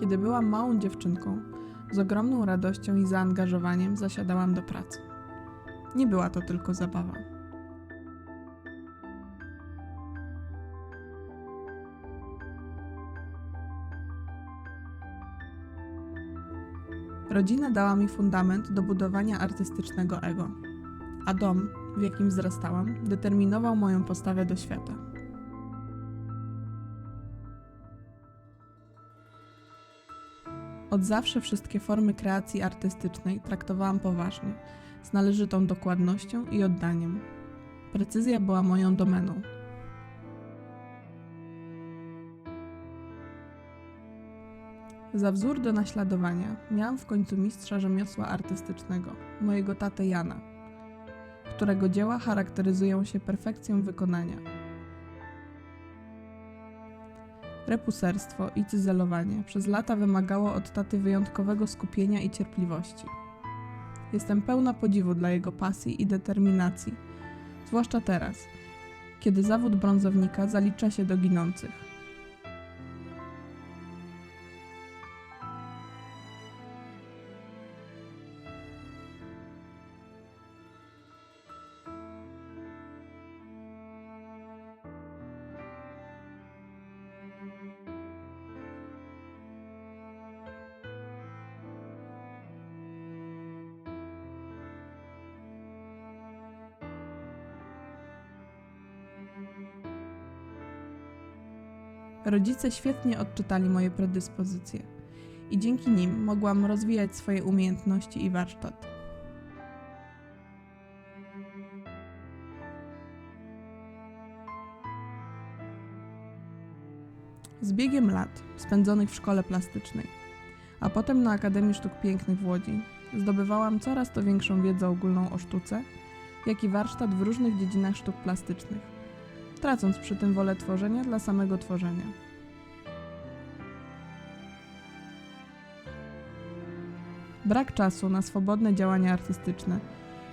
Kiedy byłam małą dziewczynką, z ogromną radością i zaangażowaniem zasiadałam do pracy. Nie była to tylko zabawa. Rodzina dała mi fundament do budowania artystycznego ego, a dom, w jakim wzrastałam, determinował moją postawę do świata. Od zawsze wszystkie formy kreacji artystycznej traktowałam poważnie, z należytą dokładnością i oddaniem. Precyzja była moją domeną. Za wzór do naśladowania miałam w końcu mistrza rzemiosła artystycznego, mojego tatę Jana, którego dzieła charakteryzują się perfekcją wykonania. Repuserstwo i cyzelowanie przez lata wymagało od taty wyjątkowego skupienia i cierpliwości. Jestem pełna podziwu dla jego pasji i determinacji, zwłaszcza teraz, kiedy zawód brązownika zalicza się do ginących. Rodzice świetnie odczytali moje predyspozycje i dzięki nim mogłam rozwijać swoje umiejętności i warsztat. Z biegiem lat spędzonych w szkole plastycznej, a potem na Akademii Sztuk Pięknych w Łodzi, zdobywałam coraz to większą wiedzę ogólną o sztuce, jak i warsztat w różnych dziedzinach sztuk plastycznych tracąc przy tym wolę tworzenia dla samego tworzenia. Brak czasu na swobodne działania artystyczne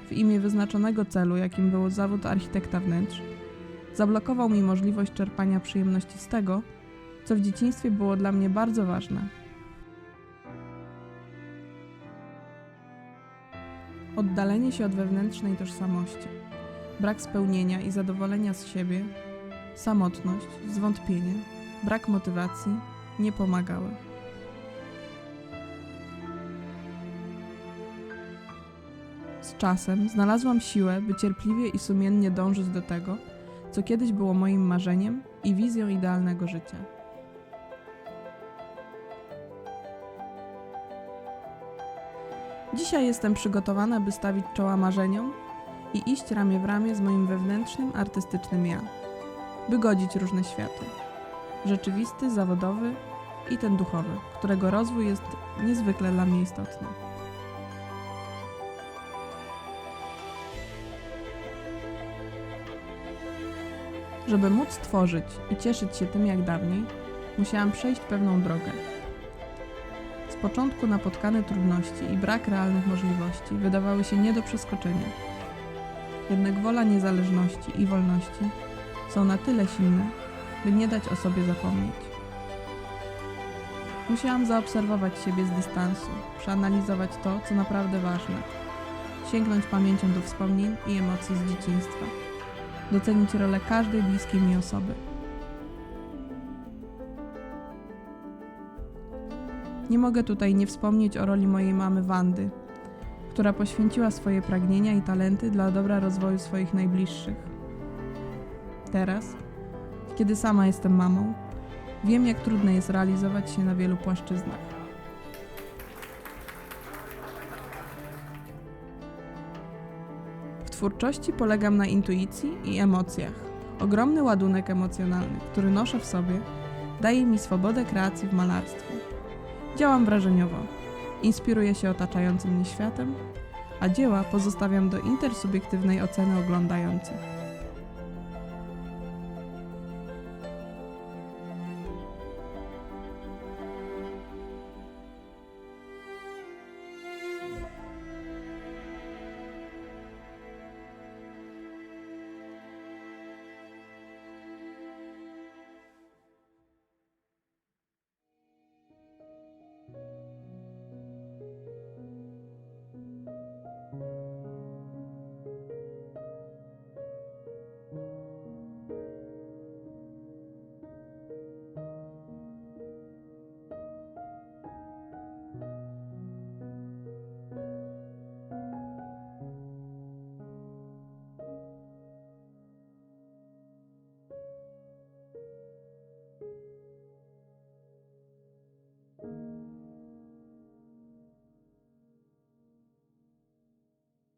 w imię wyznaczonego celu, jakim był zawód architekta wnętrz, zablokował mi możliwość czerpania przyjemności z tego, co w dzieciństwie było dla mnie bardzo ważne. Oddalenie się od wewnętrznej tożsamości brak spełnienia i zadowolenia z siebie, samotność, zwątpienie, brak motywacji nie pomagały. Z czasem znalazłam siłę, by cierpliwie i sumiennie dążyć do tego, co kiedyś było moim marzeniem i wizją idealnego życia. Dzisiaj jestem przygotowana, by stawić czoła marzeniom i iść ramię w ramię z moim wewnętrznym, artystycznym ja, by godzić różne światy. Rzeczywisty, zawodowy i ten duchowy, którego rozwój jest niezwykle dla mnie istotny. Żeby móc tworzyć i cieszyć się tym jak dawniej, musiałam przejść pewną drogę. Z początku napotkane trudności i brak realnych możliwości wydawały się nie do przeskoczenia. Jednak wola niezależności i wolności są na tyle silne, by nie dać o sobie zapomnieć. Musiałam zaobserwować siebie z dystansu, przeanalizować to, co naprawdę ważne, sięgnąć pamięcią do wspomnień i emocji z dzieciństwa, docenić rolę każdej bliskiej mi osoby. Nie mogę tutaj nie wspomnieć o roli mojej mamy Wandy, która poświęciła swoje pragnienia i talenty dla dobra rozwoju swoich najbliższych. Teraz, kiedy sama jestem mamą, wiem, jak trudno jest realizować się na wielu płaszczyznach. W twórczości polegam na intuicji i emocjach. Ogromny ładunek emocjonalny, który noszę w sobie, daje mi swobodę kreacji w malarstwie. Działam wrażeniowo, inspiruję się otaczającym mnie światem, a dzieła pozostawiam do intersubiektywnej oceny oglądających.